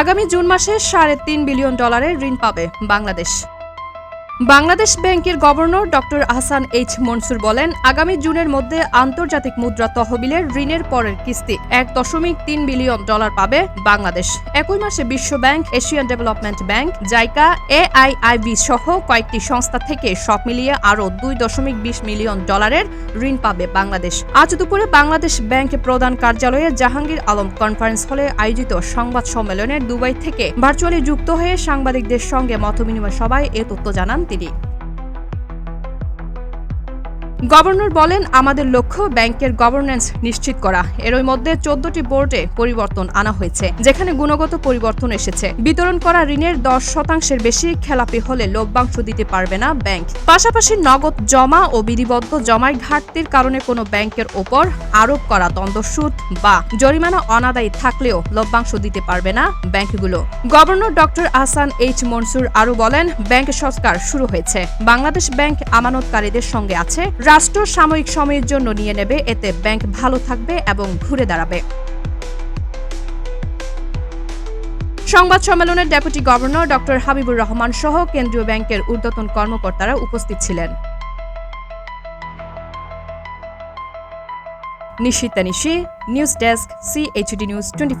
আগামী জুন মাসে সাড়ে তিন বিলিয়ন ডলারের ঋণ পাবে বাংলাদেশ। বাংলাদেশ ব্যাংকের governor doctor Ahsan H Mansur বলেন, আগামী জুনের মধ্যে আন্তর্জাতিক মুদ্রা তহবিলের ঋণের পরের কিস্তি এক দশমিক তিন বিলিয়ন ডলার পাবে বাংলাদেশ। একই মাসে বিশ্ব bank, Asian development bank, JICA, AIIB সহ কয়েকটি সংস্থা থেকে সব মিলিয়ে আরও দুই দশমিক বিশ মিলিয়ন ডলারের ঋণ পাবে বাংলাদেশ। আজ দুপুরে বাংলাদেশ ব্যাংক প্রধান কার্যালয়ে জাহাঙ্গীর আলম কনফারেন্স হলে আয়োজিত সংবাদ সম্মেলনে দুবাই থেকে ভার্চুয়ালি যুক্ত হয়ে সাংবাদিকদের সঙ্গে মতবিনিময় সভায় এ তথ্য জানান তিনি গভর্নর বলেন, আমাদের লক্ষ্য ব্যাংকের গভর্নেন্স নিশ্চিত করা। এরই মধ্যে চোদ্দটি বোর্ডে পরিবর্তন আনা হয়েছে, যেখানে গুণগত পরিবর্তন এসেছে। বিতরণ করা ঋণের দশ শতাংশের বেশি খেলাপি হলে লভ্যাংশ দিতে পারবে না ব্যাংক। পাশাপাশি নগদ জমা ও বিধিবদ্ধ জমায় ঘাটতির কারণে কোনো ব্যাংকের ওপর আরোপ করা দ্বন্দ্বসুদ বা জরিমানা অনাদায়ী থাকলেও লভ্যাংশ দিতে পারবে না ব্যাংকগুলো। Governor doctor Ahsan H Mansur আরও বলেন, ব্যাংক সংস্কার শুরু হয়েছে। বাংলাদেশ ব্যাংক আমানতকারীদের সঙ্গে আছে। রাষ্ট্র সাময়িক সময়ের জন্য নিয়ে নেবে। এতে ব্যাংক ভালো থাকবে এবং ঘুরে দাঁড়াবে। সংবাদ সম্মেলনে deputy governor doctor Habibur Rahman সহ কেন্দ্রীয় ব্যাংকের ঊর্ধ্বতন কর্মকর্তারা উপস্থিত ছিলেন। Nishita Nishi, news desk CHD news twenty